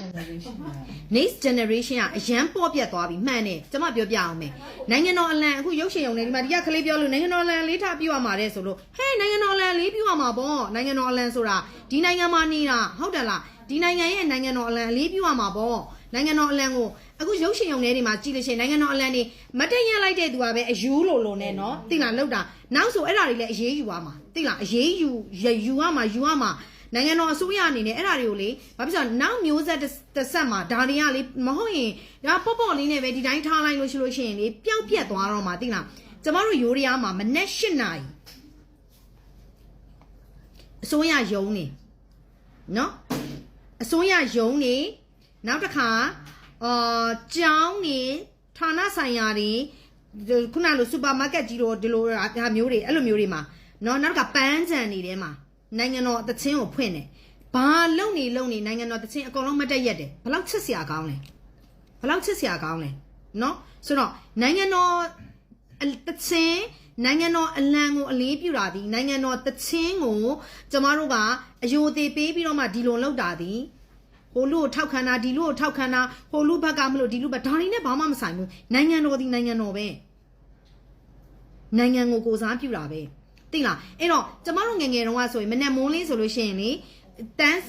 generation က next generation ကအရန်ပေါ့ပြတ်သွားပြီမှန်တယ်ကျွန်မပြောပြအောင်မယ်နိုင်ငံတော်အလံအခုရုပ်ရှင်ရုံနဲ့ဒီမှာဒီကကလေးပြောလို့နိုင်ငံတော်အလံလေးထားပြရမှာတဲ့ဆိုလို့ဟဲ့နိုင်ငံတော်အလံလေးပြရမှာပေါ့နိုင်ငံတော်အလံဆိုတာဒီနိုင်ငံမှာနေတာဟုတ်တယ်လားဒီနိုင်ငံရဲ့နိုင်ငံတော်အလံလေးပြရမှာပေါ့နိုင်ငံတော်အလံကိုအခုရုပ်ရှင်ရုံထဲတွေမှာကြည့်လို့ရှိရင်နိုင်ငံတော်အလံတွေမတ်တရလိုက်တဲ့သူကပဲအယူလို့လို့နဲ့နော်သိလားလောက်တာနောက်ဆိုအဲ့ဒါတွေလည်းအရေးယူရမှာသိလားအရေးယူယူရမှာယူရမှာ နိုင်ငံတော်အစိုးရအနေနဲ့အဲ့ဒါတွေကိုလေဘာဖြစ်လို့နောက်မျိုးဆက်တစ်ဆက်မှာဒါတွေကလေမဟုတ်ရင်ဒါပေါ့ပေါ့လေးနဲ့ပဲဒီတိုင်းထားလိုက်လို့ရှိလို့ရှိရင်လေပျောက်ပြက်သွားတော့မှာသိလားကျမတို့ရိုးရရားမှာမနေ့၈နာရီအစိုးရယုံနေနော်အစိုးရယုံနေနောက်တစ်ခါအာကျောင်းနေဌာနဆိုင်ရာတွေဒီခုနလိုစူပါမားကတ်ကြီးတို့ဒီလိုဟာမျိုးတွေအဲ့လိုမျိုးတွေမှာနော်နောက်တစ်ခါပန်းချန်နေထဲမှာ နိုင်ငံတော်အသချင်းကိုဖွင့်တယ်။ဘာလုံနေလုံနေနိုင်ငံတော်သချင်းအကုန်လုံးမတက်ရက်တယ်။ဘလောက်ချစ်စရာကောင်းလဲ။ဘလောက်ချစ်စရာကောင်းလဲ။နော်ဆိုတော့နိုင်ငံတော်အသချင်းနိုင်ငံတော်အလံကိုအလေးပြုတာဒီနိုင်ငံတော်သချင်းကိုကျမတို့ကအယိုသေးပေးပြီးတော့မှဒီလိုလုပ်တာဒီဟိုလူကိုထောက်ခံတာဒီလူကိုထောက်ခံတာဟိုလူဘက်ကမလို့ဒီလူဘက်ဒါတွေနဲ့ဘာမှမဆိုင်ဘူးနိုင်ငံတော်ဒီနိုင်ငံတော်ပဲနိုင်ငံကိုကိုစားပြုတာပဲ သိလားအဲ့တော့ကျမတို့ငယ်ငယ်တုန်းကဆိုရင်မနဲ့မွန်းလေးဆိုလို့ရှိရင်လေတန်း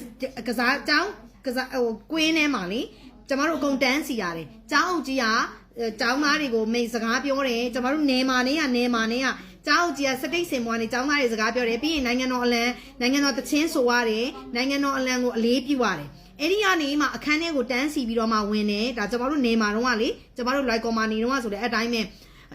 ကစားအကြောင်းကစားဟိုကွင်းထဲမှာလေကျမတို့အကုန်တန်းစီရတယ်ကျောင်းအုပ်ကြီးကကျောင်းသားတွေကိုမိတ်စကားပြောတယ်ကျမတို့နေမာနေရနေမာနေရကျောင်းအုပ်ကြီးကစတိတ်စင်မွားနေကျောင်းသားတွေစကားပြောတယ်ပြီးရင်နိုင်ငံတော်အလံနိုင်ငံတော်တချင်းဆိုရတယ်နိုင်ငံတော်အလံကိုအလေးပြုရတယ်အဲ့ဒီကနေမှအခန်းထဲကိုတန်းစီပြီးတော့မှဝင်တယ်ဒါကျမတို့နေမာတော့ကလေကျမတို့ like ကော်မာနေတော့ကဆိုတဲ့အတိုင်းပဲ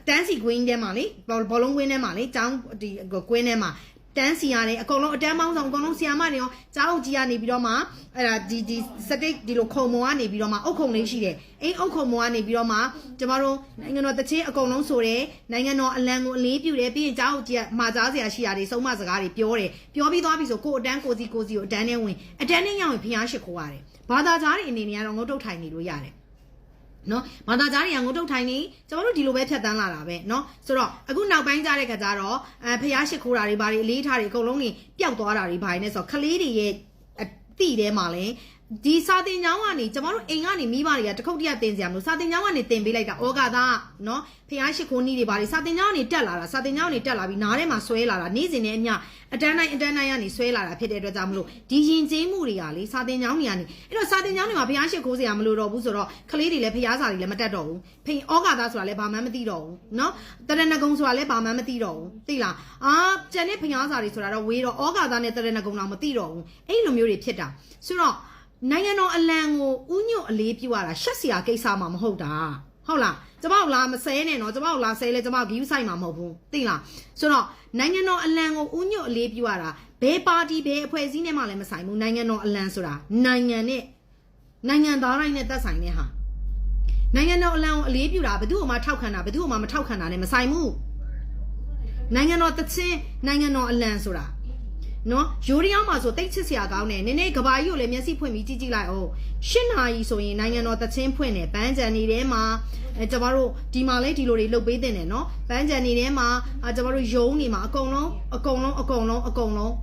တန်းစီကွင်းထဲမှာလေဘောလုံးကွင်းထဲမှာလေကျောင်းဒီကွင်းထဲမှာတန်းစီရတယ်အကုန်လုံးအတန်းပေါင်းဆောင်အကုန်လုံးဆီယာမတွေရောကျောင်းအုပ်ကြီးကနေပြီးတော့မှအဲ့ဒါဒီဒီစတိတ်ဒီလိုခုံမောကနေပြီးတော့မှအုတ်ခုံလေးရှိတယ်အိမ်အုတ်ခုံမောကနေပြီးတော့မှကျမတို့နိုင်ငံတော်တချင်းအကုန်လုံးဆိုတယ်နိုင်ငံတော်အလံကိုအလေးပြုတယ်ပြီးရင်ကျောင်းအုပ်ကြီးကမှာကြားစရာရှိရတယ်ဆုံးမစကားတွေပြောတယ်ပြောပြီးသွားပြီဆိုကိုအတန်းကိုစီကိုစီကိုအတန်းနဲ့ဝင်အတန်းနဲ့ရောက်ရင်ဖျားရှိခိုးရတယ်ဘာသာကြားတွေအနေနဲ့ကတော့ငုတ်တုတ်ထိုင်နေလို့ရတယ် နော်မာတာကြားတွေကငုံတုတ်ထိုင်နေကျွန်တော်တို့ဒီလိုပဲဖြတ်တန်းလာတာပဲနော်ဆိုတော့အခုနောက်ပိုင်းကြတဲ့ကကြတော့အဲဖျားရှိခိုးတာတွေဘာတွေအလေးထားတွေအကုန်လုံးနေပျောက်သွားတာတွေဘာတွေနဲ့ဆိုတော့ခလေးတွေရဲ့အတိထဲမှာလည်း ဒီစာတင်ကျောင်းကနေကျမတို့အိမ်ကနေမိဘတွေကတခုတ်တရတင်စရာမလိုစာတင်ကျောင်းကနေတင်ပေးလိုက်တာဩကာသနော်ဖျားရှိခိုးနီးတွေပါလေစာတင်ကျောင်းကနေတက်လာတာစာတင်ကျောင်းကနေတက်လာပြီးနားထဲမှာဆွဲလာတာနေ့စဉ်နဲ့အမျှအတန်းတိုင်းအတန်းတိုင်းကနေဆွဲလာတာဖြစ်တဲ့အတွက်ကြောင့်မလို့ဒီရင်ကျင်းမှုတွေကလေစာတင်ကျောင်းတွေကနေအဲ့တော့စာတင်ကျောင်းတွေမှာဖျားရှိခိုးစရာမလိုတော့ဘူးဆိုတော့ကလေးတွေလည်းဖျားစာတွေလည်းမတက်တော့ဘူးဖိဩကာသဆိုတာလည်းဘာမှမသိတော့ဘူးနော်တရဏဂုံဆိုတာလည်းဘာမှမသိတော့ဘူးသိလားအာကျန်တဲ့ဖျားစာတွေဆိုတာတော့ဝေးတော့ဩကာသနဲ့တရဏဂုံတော့မသိတော့ဘူးအဲ့လိုမျိုးတွေဖြစ်တာဆိုတော့ နိုင်ငံတော်အလံကိုဥညွတ်အလေးပြုရတာရှက်စရာကိစ္စမှမဟုတ်တာဟုတ်လားကျမတို့လာမဆဲနဲ့နော်ကျမတို့လာဆဲလဲကျမ view site မှာမဟုတ်ဘူးသိလားဆိုတော့နိုင်ငံတော်အလံကိုဥညွတ်အလေးပြုရတာဘယ်ပါတီဘယ်အဖွဲ့အစည်းနဲ့မှလည်းမဆိုင်ဘူးနိုင်ငံတော်အလံဆိုတာနိုင်ငံနဲ့နိုင်ငံသားတိုင်းနဲ့သက်ဆိုင်တဲ့ဟာနိုင်ငံတော်အလံကိုအလေးပြုတာဘယ်သူ့မှထောက်ခံတာဘယ်သူ့မှမထောက်ခံတာနဲ့မဆိုင်ဘူးနိုင်ငံတော်တချင်းနိုင်ငံတော်အလံဆိုတာ နော်ယိုရီယောင်းမှာဆိုတိတ်ချစ်စရာကောင်းတယ်နည်းနည်းကဘာကြီးကိုလည်းမျက်စိဖွင့်ပြီးကြည့်ကြည့်လိုက်အောင်ရှင်းနာရီဆိုရင်နိုင်ငံတော်တချင်းဖွင့်တယ်ပန်းချန်နေထဲမှာအဲကျမတို့ဒီမှာလဲဒီလိုတွေလုပ်ပေးတင်တယ်နော်ပန်းချန်နေထဲမှာအာကျမတို့ယုံနေမှာအကုန်လုံးအကုန်လုံးအကုန်လုံးအကုန်လုံး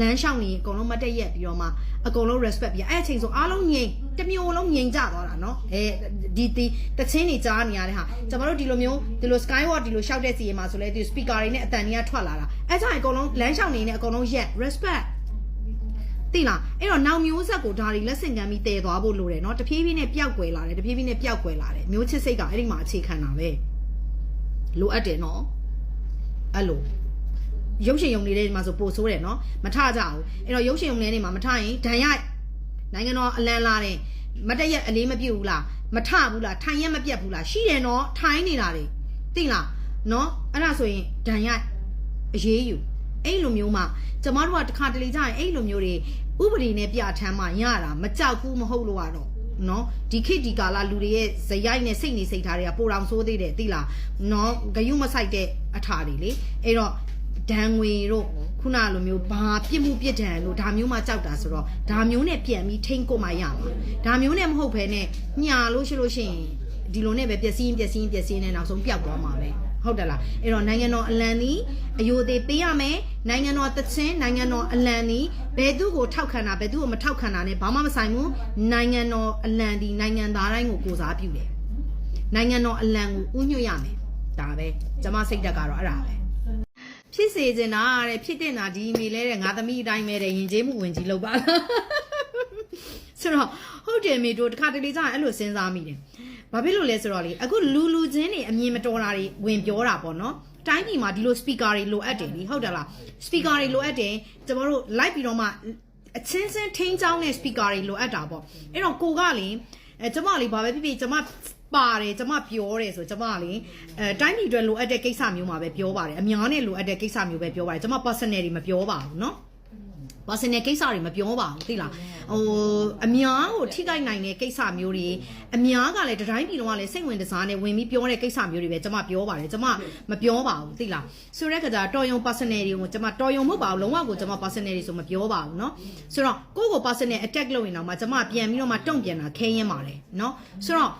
လမ်းလျှောက်နေအကုန်လုံးမတက်ရက်ပြီးတော့မှအကုန်လုံး respect ပြီးအဲ့အချိန်ဆိုအားလုံးငြိမ်တစ်မျိုးလုံးငြိမ်ကြသွားတာနော်အဲဒီဒီတချင်းနေကြားနေရတဲ့ဟာကျမတို့ဒီလိုမျိုးဒီလို skywalk ဒီလိုရှောက်တဲ့စီရင်မှာဆိုလဲဒီ speaker တွေနဲ့အတန်ကြီးကထွက်လာတာအဲ့ကြောင့်အကုန်လုံးလမ်းလျှောက်နေနေအကုန်လုံးရက် respect သိလားအဲ့တော့နောက်မျိုးဆက်ကိုဒါတွေလက်ဆင့်ကမ်းပြီးတည်သွားဖို့လိုတယ်เนาะတဖြည်းဖြည်းနဲ့ပျောက်ကွယ်လာတယ်တဖြည်းဖြည်းနဲ့ပျောက်ကွယ်လာတယ်မျိုးချစ်စိတ်ကအဲ့ဒီမှာအခြေခံတာပဲလိုအပ်တယ်เนาะအဲ့လို ရုပ်ရှင်ရုံနေတဲ့နေမှာဆိုပိုဆိုးတယ်နော်မထကြဘူးအဲ့တော့ရုပ်ရှင်ရုံနေနေမှာမထရင်ဒဏ်ရနိုင်ငံတော်အလံလာတယ်မတရက်အလေးမပြုတ်ဘူးလားမထဘူးလားထိုင်ရက်မပြတ်ဘူးလားရှိတယ်နော်ထိုင်နေတာတွေသိလားနော်အဲ့ဒါဆိုရင်ဒဏ်ရအရေးယူအဲ့လိုမျိုးမှကျမတို့ကတခါတလေကြရင်အဲ့လိုမျိုးတွေဥပဒေနဲ့ပြဋ္ဌာန်းမှရတာမကြောက်ဘူးမဟုတ်လို့ရတော့နော်ဒီခေတ်ဒီကာလလူတွေရဲ့ဇယိုက်နဲ့စိတ်နေစိတ်ထားတွေကပိုတောင်ဆိုးသေးတယ်သိလားနော်ဂယုမဆိုင်တဲ့အထာတွေလေအဲ့တော့ ဒဏ်ငွေတို့ခုနလိုမျိုးဘာပြစ်မှုပြစ်ဒဏ်လို့ဒါမျိုးမှကြောက်တာဆိုတော့ဒါမျိုးနဲ့ပြန်ပြီးထိမ့်ကိုမှရမှာဒါမျိုးနဲ့မဟုတ်ဘဲနဲ့ညာလို့ရှိလို့ရှိရင်ဒီလိုနဲ့ပဲပျက်စီးရင်ပျက်စီးရင်ပျက်စီးရင်နဲ့နောက်ဆုံးပျောက်သွားမှာပဲဟဟုတ်တယ်လားအဲ့တော့နိုင်ငံတော်အလံသည်အယိုသေးပေးရမယ်နိုင်ငံတော်တချင်းနိုင်ငံတော်အလံသည်ဘယ်သူကိုထောက်ခံတာဘယ်သူကိုမထောက်ခံတာ ਨੇ ဘာမှမဆိုင်ဘူးနိုင်ငံတော်အလံသည်နိုင်ငံသားတိုင်းကိုကိုစားပြုတယ်နိုင်ငံတော်အလံကိုဥညွှတ်ရမယ်ဒါပဲကျွန်မစိတ်သက်ကတော့အဲ့ဒါပဲ ဖြစ်စေချင်တာတဲ့ဖြစ်တင်တာဒီမေလဲတဲ့ငါသမီးအတိုင်းပဲတဲ့ယဉ်ကျေးမှုဝင်ကြီးလောက်ပါလားဆိုတော့ဟုတ်တယ်မေတို့တခါတလေကြာရင်အဲ့လိုစဉ်းစားမိတယ်။ဘာဖြစ်လို့လဲဆိုတော့လေအခုလူလူချင်းတွေအမြင်မတော်တာတွေဝင်ပြောတာပေါ့နော်။တိုင်းပြည်မှာဒီလို speaker တွေလိုအပ်တယ်လीဟုတ်တယ်လား။ speaker တွေလိုအပ်တယ်ကျမတို့ live ပြီးတော့မှအချင်းချင်းထိန်းချောင်းတဲ့ speaker တွေလိုအပ်တာပေါ့။အဲ့တော့ကိုကလေအဲကျမလေးဘာပဲဖြစ်ဖြစ်ကျမ ပါတယ်ကျမပြောတယ်ဆိုကျမလေအဲတိုင်းပြည်အတွက်လိုအပ်တဲ့ကိစ္စမျိုးမှာပဲပြောပါတယ်အများနဲ့လိုအပ်တဲ့ကိစ္စမျိုးပဲပြောပါတယ်ကျမ personal တွေမပြောပါဘူးเนาะ personal ကိစ္စတွေမပြောပါဘူးသိလားဟိုအများကိုထိခိုက်နိုင်တဲ့ကိစ္စမျိုးတွေအများကလည်းတတိုင်းပြည်လုံးကလည်းစိတ်ဝင်စားနေဝင်ပြီးပြောတဲ့ကိစ္စမျိုးတွေပဲကျွန်မပြောပါတယ်ကျွန်မမပြောပါဘူးသိလားဆိုတဲ့ခါကျတော်ယုံ personal တွေကိုကျွန်မတော်ယုံမဟုတ်ပါဘူးလုံးဝကိုကျွန်မ personal တွေဆိုမပြောပါဘူးเนาะဆိုတော့ကိုယ့်ကို personal attack လုပ်ရင်တော့မှကျွန်မပြန်ပြီးတော့မှတုံ့ပြန်တာခဲရင်ပါတယ်เนาะဆိုတော့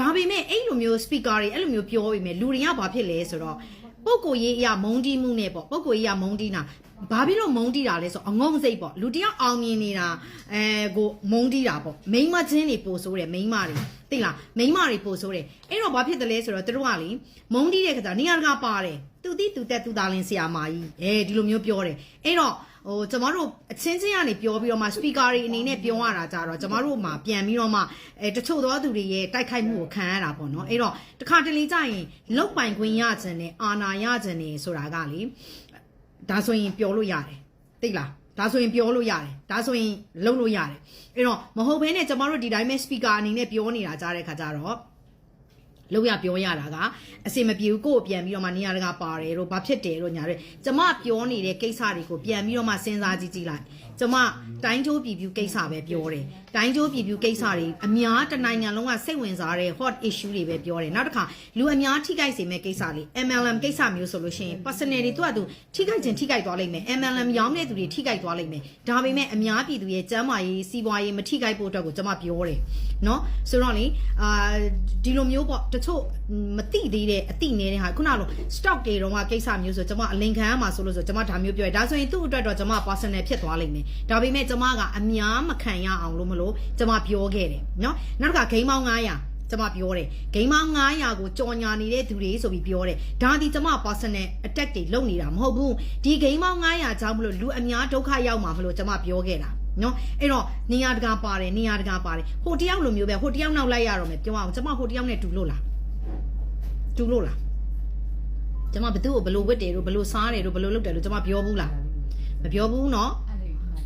ဒါပေမဲ့အဲ့လိုမျိုး speaker တွေအဲ့လိုမျိုးပြောပြီးမြဲလူတွေကဘာဖြစ်လဲဆိုတော့ပုံကိုရေးအရာမုန်းတီးမှုနဲ့ပေါ့ပုံကိုရေးအရာမုန်းတီးတာဘာဖြစ်လို့မုန်းတီးတာလဲဆိုအငုံစိတ်ပေါ့လူတယောက်အောင်မြင်နေတာအဲကိုမုန်းတီးတာပေါ့မိန်းမချင်းတွေပို့ဆိုးတယ်မိန်းမတွေသိလားမိန်းမတွေပို့ဆိုးတယ်အဲ့တော့ဘာဖြစ်တယ်လဲဆိုတော့သူတို့ကလေမုန်းတီးတဲ့ခါကျနေရာတကာပါတယ်သူတိသူတက်သူသားလင်းဆရာမကြီးအဲဒီလိုမျိုးပြောတယ်အဲ့တော့ ဟိုကျမတို့အချင်းချင်းကနေပြောပြီးတော့မှ speaker တွေအနေနဲ့ပြောရတာကြတော့ကျမတို့မှပြန်ပြီးတော့မှအဲတချို့သောသူတွေရဲ့တိုက်ခိုက်မှုကိုခံရတာပေါ့နော်အဲ့တော့တခါတလေကြာရင်လောက်ပိုင်ခွင့်ရခြင်းနဲ့အာဏာရခြင်းနဲ့ဆိုတာကလေဒါဆိုရင်ပြောလို့ရတယ်သိလားဒါဆိုရင်ပြောလို့ရတယ်ဒါဆိုရင်လုပ်လို့ရတယ်အဲ့တော့မဟုတ်ဘဲနဲ့ကျမတို့ဒီတိုင်းပဲ speaker အနေနဲ့ပြောနေတာကြားတဲ့ခါကျတော့ လောက်ရပြောရတာကအစင်မပြေဘူးကိုယ့်ကိုပြန်ပြီးတော့မှနေရာတကာပါတယ်တို့ဘာဖြစ်တယ်တို့ညာတွေကျမပြောနေတဲ့ကိစ္စတွေကိုပြန်ပြီးတော့မှစဉ်းစားကြည့်ကြည့်လိုက် ကျမတိုင်းကျိုးပြည်ပြူကိစ္စပဲပြောတယ်တိုင်းကျိုးပြည်ပြူကိစ္စတွေအများတနိုင်ငံလုံးကစိတ်ဝင်စားတဲ့ hot issue တွေပဲပြောတယ်နောက်တစ်ခါလူအများထိခိုက်စေမဲ့ကိစ္စလေး MLM ကိစ္စမျိုးဆိုလို့ရှိရင် personal တွေသူကသူထိခိုက်ခြင်းထိခိုက်သွားလိမ့်မယ် MLM ရောင်းတဲ့သူတွေထိခိုက်သွားလိမ့်မယ်ဒါပေမဲ့အများပြည်သူရဲ့ကျန်းမာရေးစီးပွားရေးမထိခိုက်ဖို့အတွက်ကိုကျမပြောတယ်เนาะဆိုတော့လေအာဒီလိုမျိုးပေါ့တချို့မသိသေးတဲ့အသိနေတဲ့ဟာခုနကလို stock တွေတော့ကကိစ္စမျိုးဆိုကျမအလင်ခံရမှာဆိုလို့ဆိုကျမဒါမျိုးပြောရဒါဆိုရင်သူ့အတွက်တော့ကျမ personal ဖြစ်သွားလိမ့်မယ် ဒါပေမဲ့ကျမကအများမခံရအောင်လို့မလို့ကျမပြောခဲ့တယ်เนาะနောက်တစ်ခါဂိမ်းပေါင်း900ကျမပြောတယ်ဂိမ်းပေါင်း900ကိုကြော်ညာနေတဲ့သူတွေဆိုပြီးပြောတယ်ဒါဒီကျမ personal attack တွေလုပ်နေတာမဟုတ်ဘူးဒီဂိမ်းပေါင်း900ကြောင့်မလို့လူအများဒုက္ခရောက်မှာမလို့ကျမပြောခဲ့တာနော်အဲ့တော့နေရာတကာပါတယ်နေရာတကာပါတယ်ဟိုတယောက်လိုမျိုးပဲဟိုတယောက်နောက်လိုက်ရတော့မယ်ပြောအောင်ကျမဟိုတယောက်နဲ့တူလို့လားတူလို့လားကျမဘသူ့ကိုဘလို့ဝတ်တယ်တို့ဘလို့စားတယ်တို့ဘလို့လုပ်တယ်တို့ကျမပြောဘူးလားမပြောဘူးနော်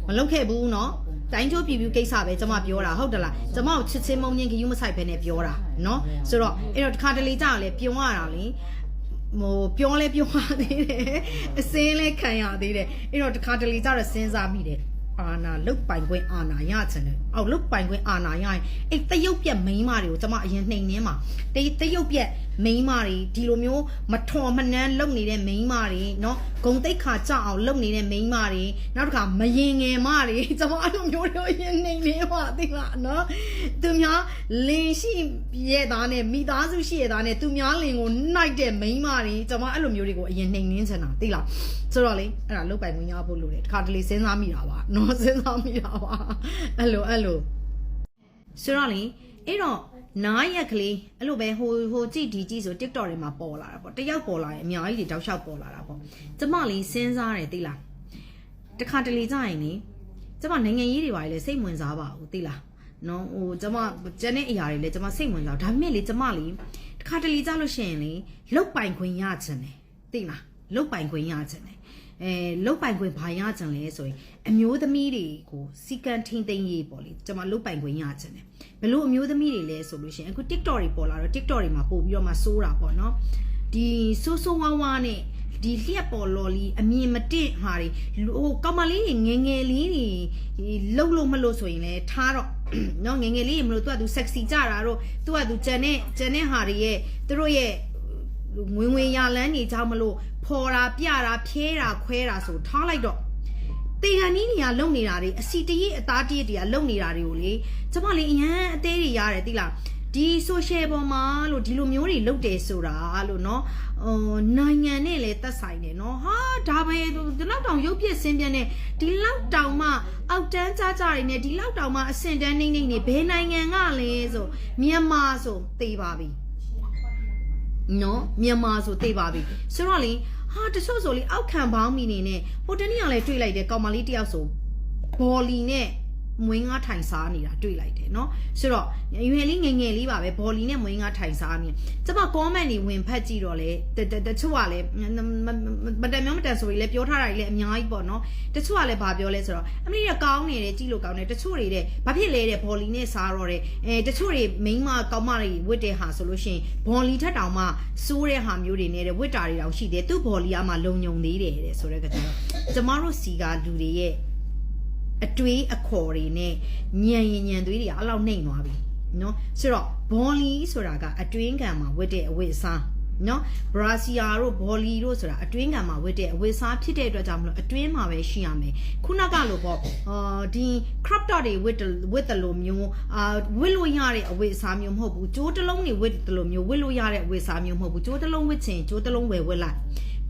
မလုပ်ခဲ့ဘူးနော်တိုင်းကျိုးပြပြကိစ္စပဲကျမပြောတာဟုတ်တယ်လားကျမကိုချစ်ချင်းမုံညင်းခယူးမဆိုင်ပဲနဲ့ပြောတာနော်ဆိုတော့အဲ့တော့တစ်ခါတလေကြာလဲပြုံရတာလေဟိုပြောလဲပြောရသေးတယ်အစင်းလဲခံရသေးတယ်အဲ့တော့တစ်ခါတလေကြာတော့စဉ်းစားမိတယ် အာဏာလုတ်ပိုင်ခွင့်အာဏာရချင်တယ်။အော်လုတ်ပိုင်ခွင့်အာဏာရရင်အဲ့တရုတ်ပြက်မိန်းမတွေကိုကျွန်မအရင်နှိမ်နှင်းမှာတတရုတ်ပြက်မိန်းမတွေဒီလိုမျိုးမထွန်မနှမ်းလုတ်နေတဲ့မိန်းမတွေနော်ဂုံတိတ်ခါကြအောင်လုတ်နေတဲ့မိန်းမတွေနောက်တစ်ခါမရင်ငယ်မတွေကျွန်မအဲ့လိုမျိုးတွေအရင်နှိမ်နှင်းမှာသိလားနော်သူများလင်ရှိရဲ့သားနဲ့မိသားစုရှိရဲ့သားနဲ့သူများလင်ကိုနှိုက်တဲ့မိန်းမတွေကျွန်မအဲ့လိုမျိုးတွေကိုအရင်နှိမ်နှင်းချင်တာသိလားဆိုတော့လေအဲ့ဒါလုတ်ပိုင်ခွင့်ရဖို့လိုတယ်တခါတလေစဉ်းစားမိတာပါနော်တော့စဉ်းစားမိတာပါအဲ့လိုအဲ့လိုဆိုတော့လေအဲ့တော့နားရက်ကလေးအဲ့လိုပဲဟိုဟိုကြည့်ဒီကြည့်ဆို TikTok တွေမှာပေါ်လာတာပေါ့တယောက်ပေါ်လာရင်အများကြီးတွေတောက်လျှောက်ပေါ်လာတာပေါ့ကျမလေးစဉ်းစားတယ်သိလားတခါတလေကြရင်လေကျမနိုင်ငံရေးတွေပါလေစိတ်ဝင်စားပါဘူးသိလားနော်ဟိုကျမကျန်တဲ့အရာတွေလည်းကျမစိတ်ဝင်စားဒါပေမဲ့လေကျမလေတခါတလေကြလို့ရှိရင်လေလုတ်ပိုင်ခွင့်ရချင်တယ်သိလားလုတ်ပိုင်ခွင့်ရချင်တယ် အဲလုတ်ပိုင်ခွင့်ဘာရချင်လဲဆိုရင်အမျိုးသမီးတွေကိုစီကံထိန်သိမ်းရေးပေါ့လေကျွန်မလုတ်ပိုင်ခွင့်ရချင်တယ်ဘလို့အမျိုးသမီးတွေလဲဆိုလို့ရှိရင်အခု TikTok တွေပေါ်လာတော့ TikTok တွေမှာပို့ပြီးတော့မှစိုးတာပေါ့နော်ဒီဆိုးဆိုးဝါးဝါးနဲ့ဒီလျက်ပေါ်လော်လီအမြင်မတင့်ဟာတွေဟိုကောင်မလေးတွေငယ်ငယ်လေးတွေလှုပ်လို့မလို့ဆိုရင်လဲထားတော့နော်ငယ်ငယ်လေးတွေမလို့သူကသူ sexy ကြတာတော့သူကသူဂျန်နဲ့ဂျန်နဲ့ဟာတွေရဲ့သူတို့ရဲ့ ငွေငွေရလန်းနေကြမလို့ဖော်တာပြတာဖြဲတာခွဲတာဆိုထားလိုက်တော့တေဟန်နီးနေရလုံနေတာတွေအစီတရိပ်အသားတရိပ်တွေကလုံနေတာတွေကိုလေကျမလေးအရန်အသေးတွေရတယ်တိလား ဒီ social ပေါ်မှာလို့ဒီလိုမျိုးတွေလုပ်တယ်ဆိုတာလို့เนาะဟိုနိုင်ငံနဲ့လည်းသက်ဆိုင်တယ်เนาะဟာဒါပဲဒီလောက်တောင်ရုပ်ပြစ်စင်းပြနေဒီလောက်တောင်မှအောက်တန်းကြကြတွေနဲ့ဒီလောက်တောင်မှအဆင့်တန်းနှိမ့်နှိမ့်နေဘယ်နိုင်ငံကလဲဆိုမြန်မာဆိုသိပါပြီ နော်မြန်မာဆိုသိပါပြီဆိုတော့လေဟာတချို့ဆိုလေအောက်ခံပေါင်းမိနေနဲ့ဟိုတနေ့ကလည်းတွေ့လိုက်တယ်ကောင်မလေးတယောက်ဆိုဘော်လီနဲ့ မွေးငါထိုင်စားနေတာတွေ့လိုက်တယ်เนาะဆိုတော့ရွယ်လေးငယ်ငယ်လေးပါပဲဘော်လီနဲ့မွေးငါထိုင်စားနေကျမ comment တွေဝင်ဖတ်ကြည့်တော့လေတတတချို့ကလည်းမတန်မျိုးမတန်ဆိုရင်လည်းပြောထားတာတွေလည်းအများကြီးပေါ့เนาะတချို့ကလည်းဗာပြောလဲဆိုတော့အမလေးကကောင်းနေတယ်ကြည့်လို့ကောင်းတယ်တချို့တွေတဲ့ဘာဖြစ်လဲတဲ့ဘော်လီနဲ့စားတော့တဲ့အဲတချို့တွေမိန်းမကောင်းမတွေဝတ်တဲ့ဟာဆိုလို့ရှိရင်ဘော်လီထက်တောင်မှစိုးတဲ့ဟာမျိုးတွေနဲ့တဲ့ဝတ်တာတွေတောင်ရှိတယ်သူ့ဘော်လီကမှလုံညုံသေးတယ်တဲ့ဆိုတော့ကကျတော့ကျမတို့စီကလူတွေရဲ့ အတွေးအခေါ်တွေနဲ့ညံရင်ညံသွေးတွေကအလောက်နှိမ်သွားပြီနော်ဆိုတော့ဘောလီဆိုတာကအတွင်းခံမှာဝတ်တဲ့အဝတ်အစားနော်ဘရာစီယာတို့ဘောလီတို့ဆိုတာအတွင်းခံမှာဝတ်တဲ့အဝတ်အစားဖြစ်တဲ့အတွက်ကြောင့်မလို့အတွင်းမှာပဲရှိရမယ်ခုနကလိုပေါ့အာဒီ crop top တွေဝတ်ဝတ်တယ်လို့မျိုးအာဝတ်လို့ရတဲ့အဝတ်အစားမျိုးမဟုတ်ဘူးကြိုးတလုံးတွေဝတ်တယ်လို့မျိုးဝတ်လို့ရတဲ့အဝတ်အစားမျိုးမဟုတ်ဘူးကြိုးတလုံးဝတ်ချင်ကြိုးတလုံးဝယ်ဝတ်လိုက်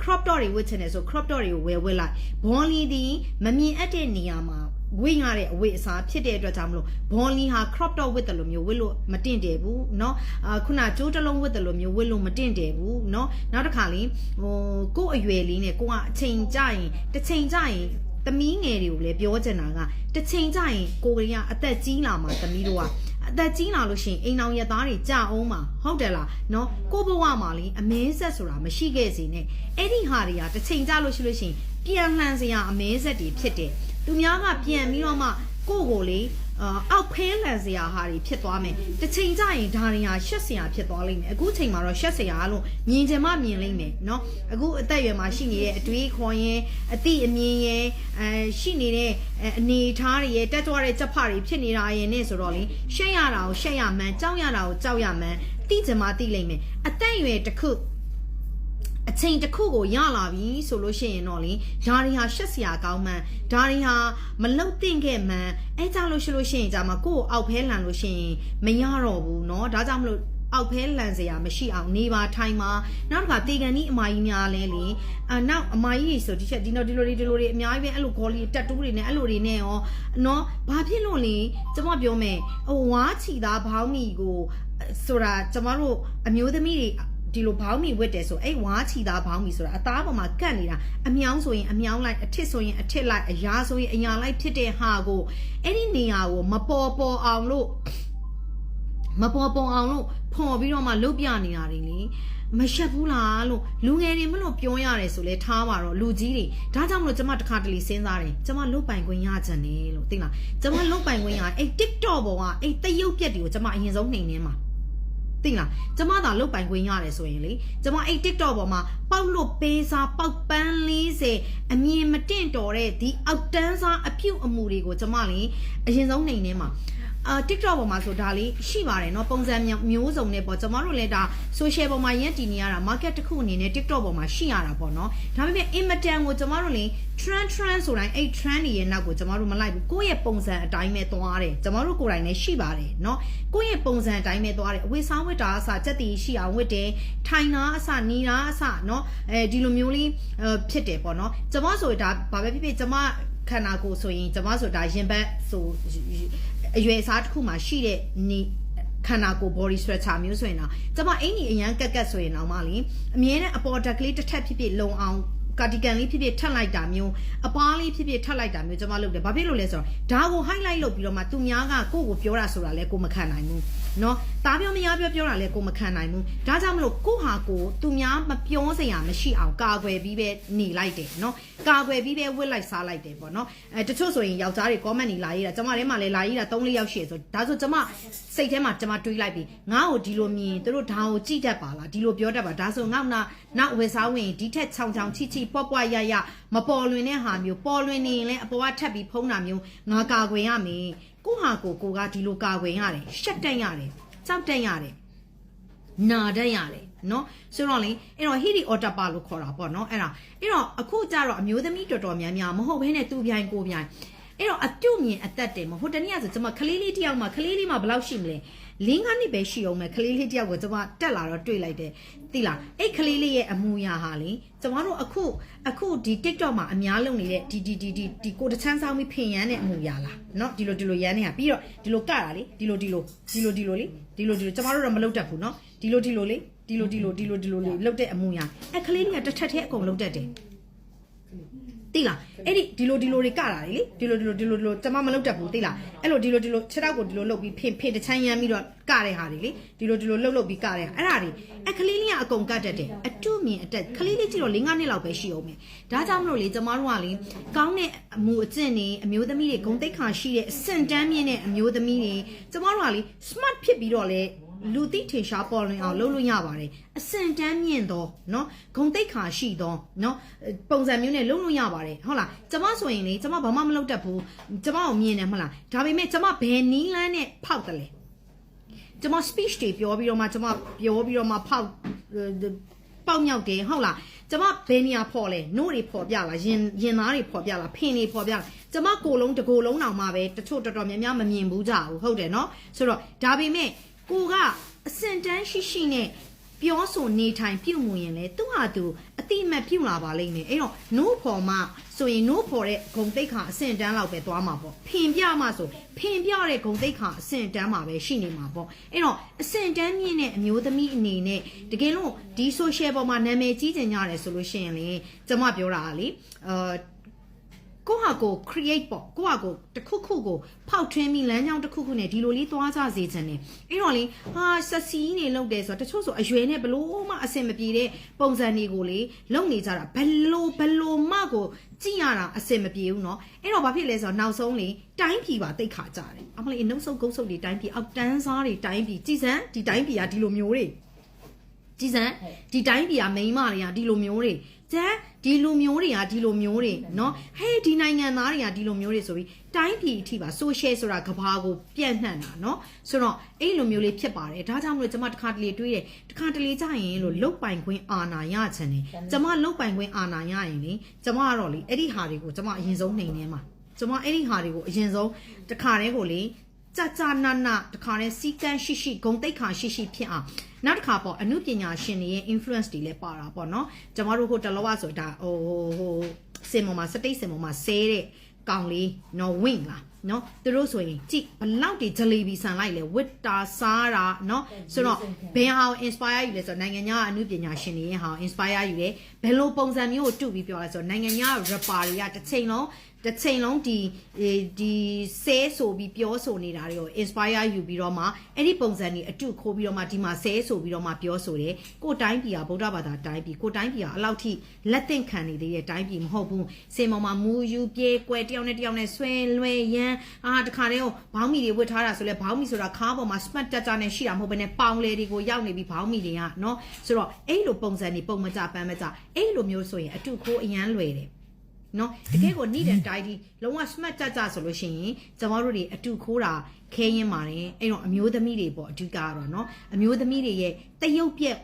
crop top တွေဝတ်ချင်တယ်ဆို crop top တွေကိုဝယ်ဝတ်လိုက်ဘောလီဒီမမြင်အပ်တဲ့နေရာမှာဝိရတဲ့အဝိအစားဖြစ်တဲ့အတွက်ကြောင့်မလို့ဘောလီဟာ crop top ဝတ်တယ်လို့မျိုးဝတ်လို့မတင့်တယ်ဘူးเนาะအာခုနကြိုးတစ်လုံးဝတ်တယ်လို့မျိုးဝတ်လို့မတင့်တယ်ဘူးเนาะနောက်တစ်ခါလေးဟိုကို့အရွယ်လေးနဲ့ကိုကအချိန်ကြရင်တစ်ချိန်ကြရင်သမီးငယ်တွေကိုလည်းပြောချင်တာကတစ်ချိန်ကြရင်ကိုရီးယားအသက်ကြီးလာမှာသမီးတို့က အသက်ကြီးလာလို့ရှိရင်အိမ်အောင်ရသားတွေကြအောင်မှာဟုတ်တယ်လားနော်ကိုဘဝမှာလေအမင်းဆက်ဆိုတာမရှိခဲ့စေနဲ့အဲ့ဒီဟာတွေကတစ်ချိန်ကြလို့ရှိလို့ရှိရင်ပြန်လှန်စရာအမင်းဆက်တွေဖြစ်တယ်သူများကပြန်ပြီးတော့မှကိုကိုလေ အာအောက်ဖဲလန်စရာဟာတွေဖြစ်သွားမယ်တစ်ချိန်ကျရင်ဒါတွေဟာရှက်စရာဖြစ်သွားလိမ့်မယ်အခုချိန်မှာတော့ရှက်စရာလို့မြင်ချင်မှမြင်လိမ့်မယ်เนาะအခုအသက်အရွယ်မှာရှိနေတဲ့အတွေးခေါ်ရင်အတိအမြင်ရဲ့အဲရှိနေတဲ့အနေထားတွေရဲ့တက်ကြွတဲ့ချက်ဖတွေဖြစ်နေတာရဲ့နဲ့ဆိုတော့လေရှက်ရတာကိုရှက်ရမှန်းကြောက်ရတာကိုကြောက်ရမှန်းတိချင်မှတိလိမ့်မယ်အသက်အရွယ်တစ်ခု အချိန်တစ်ခုကိုရလာပြီဆိုလို့ရှိရင်တော့လေဒါတွေဟာရှက်စရာကောင်းမှန်းဒါတွေဟာမလုံသင့်ခဲ့မှန်းအဲကြောင့်လို့ရှိလို့ရှိရင်じゃမှာကိုယ့်ကိုအောက်ဖဲလန်လို့ရှိရင်မရတော့ဘူးเนาะဒါကြောင့်မလို့အောက်ဖဲလန်စရာမရှိအောင်နေပါထိုင်ပါနောက်တစ်ခါတေကန်ဒီအမကြီးများလဲလေအနောက်အမကြီးဆိုဒီချက်ဒီတော့ဒီလိုတွေဒီလိုတွေအများကြီးပဲအဲ့လိုဂေါ်လီတက်တူးတွေနဲ့အဲ့လိုတွေနဲ့ရောနော်ဘာဖြစ်လို့လဲကျမပြောမယ်ဟိုဝါချီသားဘောင်းမီကိုဆိုတာကျမတို့အမျိုးသမီးတွေ ဒီလိုဘောင်းမီဝတ်တယ်ဆိုအဲ့ဝါချီသားဘောင်းမီဆိုတာအသားပေါ်မှာကတ်နေတာအမြောင်းဆိုရင်အမြောင်းလိုက်အထစ်ဆိုရင်အထစ်လိုက်အရာဆိုရင်အရာလိုက်ဖြစ်တဲ့ဟာကိုအဲ့ဒီနေရာကိုမပေါ်ပေါ်အောင်လို့မပေါ်ပေါ်အောင်လို့ဖော်ပြီးတော့မှလုတ်ပြနေတာတွေလေမရှက်ဘူးလားလို့လူငယ်တွေမလို့ပြောရတယ်ဆိုလဲထားပါတော့လူကြီးတွေဒါကြောင့်မလို့ကျမတစ်ခါတလေစဉ်းစားတယ်ကျမလုတ်ပိုင်ခွင့်ရကြတယ်လို့သိလားကျမလုတ်ပိုင်ခွင့်ရအဲ့ TikTok ပေါ်ကအဲ့တရုတ်ပြက်တွေကိုကျမအရင်ဆုံးနှိမ်နေမှာ သိလားကျမသာလုတ်ပိုင်ခွင့်ရတယ်ဆိုရင်လေကျမအဲ့ TikTok ပေါ်မှာပေါက်လို့ပေးစားပေါက်ပန်း40အမြင်မတင့်တော်တဲ့ဒီအောက်တန်းစားအပြုတ်အမူတွေကိုကျမလေအရင်ဆုံးနှိမ်နေမှာ အာ TikTok ပေါ်မှာဆိုဒါလေးရှိပါတယ်เนาะပုံစံမျိုးစုံနဲ့ပေါ့ကျမတို့လည်းဒါ social ပေါ်မှာရန်တည်နေရတာ market တစ်ခုအနေနဲ့ TikTok ပေါ်မှာရှိရတာပေါ့เนาะဒါပေမဲ့ immitant ကိုကျမတို့လေ trend trend ဆိုတိုင်းအဲ့ trend တွေရဲ့နောက်ကိုကျမတို့မလိုက်ဘူးကိုယ့်ရဲ့ပုံစံအတိုင်းပဲသွားတယ်ကျမတို့ကိုယ်တိုင်လည်းရှိပါတယ်เนาะကိုယ့်ရဲ့ပုံစံအတိုင်းပဲသွားတယ်အဝတ်စားဝတ်တာအစစက်တီရှိအောင်ဝတ်တယ်ထိုင်တာအစနီတာအစเนาะအဲဒီလိုမျိုးလေးဖြစ်တယ်ပေါ့เนาะကျမဆိုဒါဘာပဲဖြစ်ဖြစ်ကျမခန္ဓာကိုယ်ဆိုရင်ကျမဆိုဒါရင်ဘတ်ဆို အရွယ်အစားတစ်ခုမှရှိတဲ့နေခန္ဓာကိုယ် body stretcher မျိုးဆိုရင်တော့ကျမအင်ကြီးအရန်ကက်ကက်ဆိုရင်တော့မလीအမြဲတမ်းအပေါ်တက်ကလေးတစ်ထပ်ဖြစ်ဖြစ်လုံအောင် ကာတီကန်လေးဖြစ်ဖြစ်ထပ်လိုက်တာမျိုးအပားလေးဖြစ်ဖြစ်ထပ်လိုက်တာမျိုးကျွန်မလုပ်တယ်ဘာဖြစ်လို့လဲဆိုတော့ဒါကို highlight လုပ်ပြီးတော့မှသူများကကိုယ့်ကိုပြောတာဆိုတာလဲကိုမခံနိုင်ဘူးเนาะတားပြောမရပြောပြောတာလဲကိုမခံနိုင်ဘူးဒါကြောင့်မလို့ကိုဟာကိုသူများမပြောစရာမရှိအောင်ကာကွယ်ပြီးပဲနေလိုက်တယ်เนาะကာကွယ်ပြီးပဲဝစ်လိုက်စားလိုက်တယ်ပေါ့เนาะအဲတချို့ဆိုရင်ယောက်ျားတွေ comment တွေလာရေးတာကျွန်မထဲမှာလဲလာရေးတာ3 4ယောက်ရှိရဆိုဒါဆိုကျွန်မစိတ်ထဲမှာကျွန်မတွေးလိုက်ပြီးငါ့ကိုဒီလိုမြင်သူတို့ဒါကိုကြည့်တတ်ပါလားဒီလိုပြောတတ်ပါဒါဆိုငါ့နာနောက်ဝယ်စားဝင်ဒီထက်ချောင်ချောင်ချိချိ ပွားပွားရရမပေါ်လွင်တဲ့ဟာမျိုးပေါ်လွင်နေရင်လည်းအပေါ်ကထပ်ပြီးဖုံးတာမျိုးငါကာကွယ်ရမယ်ကိုဟာကိုကိုကဒီလိုကာကွယ်ရတယ်ရှက်တက်ရတယ်ကြောက်တက်ရတယ်နာတက်ရတယ်နော်ဆိုတော့လေအဲ့တော့ဟီဒီအော်တာပါလို့ခေါ်တာပေါ့နော်အဲ့ဒါအဲ့တော့အခုကျတော့အမျိုးသမီးတော်တော်များများမဟုတ်ဘဲနဲ့သူ့ပြိုင်ကိုပြိုင် အဲ့တော့အတုမြင်အသက်တယ်မဟုတ်ဟိုတနေ့ကဆိုကျွန်မကလေးလေးတယောက်မှကလေးလေးမှဘယ်လောက်ရှိမလဲလင်းကနှစ်ပဲရှိအောင်မယ်ကလေးလေးတယောက်ကိုကျွန်မတက်လာတော့တွေ့လိုက်တယ်သိလားအဲ့ကလေးလေးရဲ့အမူအရာဟာလေကျွန်မတို့အခုအခုဒီ TikTok မှာအများလုံးနေတဲ့ဒီဒီဒီဒီဒီကိုတချမ်းဆောင်ပြီးဖင်ရမ်းတဲ့အမူအရာလားเนาะဒီလိုဒီလိုရမ်းနေတာပြီးတော့ဒီလိုကတာလေဒီလိုဒီလိုဒီလိုဒီလိုလေဒီလိုဒီလိုကျွန်မတို့တော့မလုပ်တတ်ဘူးเนาะဒီလိုဒီလိုလေဒီလိုဒီလိုဒီလိုဒီလိုလေလုပ်တဲ့အမူအရာအဲ့ကလေးတွေကတစ်ထက်တည်းအကုန်လုပ်တတ်တယ် တိလားအဲ့ဒီဒီလိုဒီလိုတွေကလာတယ်လေဒီလိုဒီလိုဒီလိုဒီလိုကျမမလုပ်တတ်ဘူးတိလားအဲ့လိုဒီလိုဒီလိုခြေထောက်ကိုဒီလိုလုပ်ပြီးဖင်ဖင်တချမ်းရမ်းပြီးတော့ကတဲ့ဟာတွေလေဒီလိုဒီလိုလှုပ်လှုပ်ပြီးကတဲ့ဟာအဲ့ဒါတွေအခလေးလေးကအကုန်ကတ်တတ်တယ်အတုမြင်အတက်ခလေးလေးကြည့်တော့၄၅နှစ်လောက်ပဲရှိအောင်မယ်ဒါကြောင့်မလို့လေကျမတို့ကလေကောင်းတဲ့အမှုအကျင့်တွေအမျိုးသမီးတွေဂုံတိတ်ခါရှိတဲ့အစင်တန်းမြင့်တဲ့အမျိုးသမီးတွေကျမတို့ကလေ smart ဖြစ်ပြီးတော့လေ လူသိထင်ရှားပေါ်လွင်အောင်လုပ်လို့ရပါတယ်အစင်တန်းမြင့်တော့เนาะဂုံတိတ်ခါရှိတော့เนาะပုံစံမျိုးနဲ့လုပ်လို့ရပါတယ်ဟုတ်လားကျမဆိုရင်လေကျမဘာမှမလုပ်တတ်ဘူးကျမကိုမြင်တယ်မဟုတ်လားဒါပေမဲ့ကျမဘယ်နီးလန်းနဲ့ဖောက်တယ်လဲကျမ speech တွေပြောပြီးတော့မှကျမပြောပြီးတော့မှဖောက်ပေါက်မြောက်တယ်ဟုတ်လားကျမဘယ်နေရာဖော်လဲနို့တွေဖော်ပြလားရင်ရင်သားတွေဖော်ပြလားဖင်တွေဖော်ပြလားကျမကိုယ်လုံးတစ်ကိုယ်လုံးတောင်မှပဲတချို့တော်တော်များများမမြင်ဘူးကြဘူးဟုတ်တယ်နော်ဆိုတော့ဒါပေမဲ့ ကိုကအစင်တန်းရှိရှိနဲ့ပြောဆိုနေထိုင်ပြုတ်မှုရင်လေသူဟာသူအတိအမတ်ပြုတ်လာပါလိမ့်မယ်အဲ့တော့နို့ဖော်မှဆိုရင်နို့ဖော်တဲ့ဂုံတိတ်ခါအစင်တန်းလောက်ပဲသွားမှာပေါ့ဖင်ပြမှဆိုဖင်ပြတဲ့ဂုံတိတ်ခါအစင်တန်းမှာပဲရှိနေမှာပေါ့အဲ့တော့အစင်တန်းမြင့်တဲ့အမျိုးသမီးအနေနဲ့တကယ်လို့ဒီ social ပေါ်မှာနာမည်ကြီးကြင်ကြတယ်ဆိုလို့ရှိရင်လေကျွန်မပြောတာကလေအာ ကိုဟာကို create ပေါ့ကိုဟာကိုတစ်ခုခုကိုဖောက်ထွင်းပြီးလမ်းကြောင်းတစ်ခုခုနဲ့ဒီလိုလေးသွားကြစေချင်တယ်အဲ့တော့လေဟာဆက်စီနေလောက်တယ်ဆိုတော့တချို့ဆိုအရွယ်နဲ့ဘလို့မှအဆင်မပြေတဲ့ပုံစံတွေကိုလေလုံနေကြတာဘလို့ဘလို့မှကိုကြည့်ရတာအဆင်မပြေဘူးเนาะအဲ့တော့ဘာဖြစ်လဲဆိုတော့နောက်ဆုံးလေတိုင်းပြည်ပါတိတ်ခါကြတယ်အမလေးအနှုတ်ဆုပ်ကုတ်ဆုပ်တွေတိုင်းပြည်အောက်တန်းစားတွေတိုင်းပြည်ကြည်စမ်းဒီတိုင်းပြည်ကဒီလိုမျိုးတွေ ကြည်စံဒီတိုင်းပြည်ကမိန်းမတွေကဒီလိုမျိုးတွေ ကျန်ဒီလူမျိုးတွေကဒီလိုမျိုးတွေเนาะဟဲ့ဒီနိုင်ငံသားတွေကဒီလိုမျိုးတွေဆိုပြီးတိုင်းပြည်အထိပါ social ဆိုတာကဘာကိုပြန့်နှံ့တာเนาะဆိုတော့အဲ့လိုမျိုးလေးဖြစ်ပါတယ်ဒါကြောင့်မလို့ကျွန်မတစ်ခါတလေတွေးတယ်တစ်ခါတလေကြာရင်လို့လုတ်ပိုင်ခွင့်အာဏာရချင်တယ်ကျွန်မလုတ်ပိုင်ခွင့်အာဏာရရင်လေကျွန်မကတော့လေအဲ့ဒီဟာတွေကိုကျွန်မအရင်ဆုံးနှိမ်နေမှာကျွန်မအဲ့ဒီဟာတွေကိုအရင်ဆုံးတစ်ခါတည်းကိုလေ ကြာကြာနာနာတခါနဲ့စီကန်းရှိရှိဂုံတိတ်ခါရှိရှိဖြစ်အောင် နောက်တစ်ခါပေါ့အမှုပညာရှင်တွေရဲ့ influence တွေလည်းပါတာပေါ့နော်ကျမတို့ဟိုတလောကဆိုဒါဟိုဟိုဟိုစင်ပေါ်မှာစတိတ်စင်ပေါ်မှာဆဲတဲ့ကောင်လေးနော်ဝင့်လားနော်သူတို့ဆိုရင်ကြည့်ဘလောက်တွေဂျလီဘီဆန်လိုက်လဲဝစ်တာစားတာနော်ဆိုတော့ဘယ်ဟာကို inspire ယူလဲဆိုတော့နိုင်ငံခြားအမှုပညာရှင်တွေရဲ့ဟာကို inspire ယူတယ်ဘယ်လိုပုံစံမျိုးကိုတုပြီးပြောလဲဆိုတော့နိုင်ငံခြား rapper တွေကတစ်ချိန်လုံး တစ်ချိန်လုံးဒီဒီဆဲဆိုပြီးပြောဆိုနေတာတွေကို inspire ယူပြီးတော့မှအဲ့ဒီပုံစံတွေအတုခိုးပြီးတော့မှဒီမှာဆဲဆိုပြီးတော့မှပြောဆိုတယ်ကိုယ်တိုင်းပြည်ကဗုဒ္ဓဘာသာတိုင်းပြည်ကိုယ်တိုင်းပြည်ကအလောက်ထိလက်သင့်ခံနေသေးတဲ့တိုင်းပြည်မဟုတ်ဘူးစင်ပေါ်မှာမူယူပြေးကွယ်တယောက်နဲ့တယောက်နဲ့ဆွဲလွဲရမ်းအာတခါတည်းကိုဘောင်းမီတွေဝတ်ထားတာဆိုလဲဘောင်းမီဆိုတာခါးပေါ်မှာ smart တက်တာနဲ့ရှိတာမဟုတ်ဘဲနဲ့ပေါင်လေတွေကိုရောက်နေပြီးဘောင်းမီတွေကနော်ဆိုတော့အဲ့လိုပုံစံတွေပုံမကြပန်းမကြအဲ့လိုမျိုးဆိုရင်အတုခိုးအရန်လွယ်တယ် နော်တကယ်ကို need and tidy လုံးဝ smart ကြကြဆိုလို့ရှိရင်ကျမတို့တွေအတူခိုးတာခဲရင်ပါတယ်အဲ့တော့အမျိုးသမီးတွေပေါ့အဓိကကတော့နော်အမျိုးသမီးတွေရဲ့တရုပ်ပြက်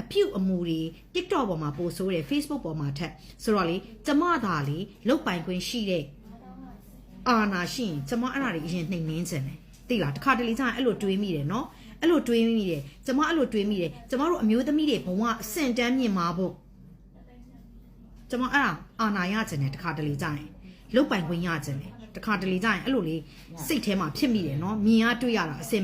အပြုတ်အမူတွေ TikTok ပေါ်မှာပို့ဆိုးတယ် Facebook ပေါ်မှာထက်ဆိုတော့လေကျမသာလေလုတ်ပိုင်ခွင့်ရှိတဲ့အာနာရှိရင်ကျမအဲ့ဒါတွေအရင်နှိမ်နှင်းချင်တယ်သိလားတခါတလေကျရင်အဲ့လိုတွေးမိတယ်နော်အဲ့လိုတွေးမိတယ်ကျမအဲ့လိုတွေးမိတယ်ကျမတို့အမျိုးသမီးတွေဘဝအဆင့်တန်းမြင့်မှာဖို့ ကျွန်မအဲ့ဒါအာနာရခြင်းနဲ့တခါတလေကြရင်လုတ်ပိုင်ခွင့်ရခြင်းနဲ့တခါတလေကြရင်အဲ့လိုလေးစိတ်ထဲမှာဖြစ်မိတယ်နော်မြင်ရတွေ့ရတာအစင်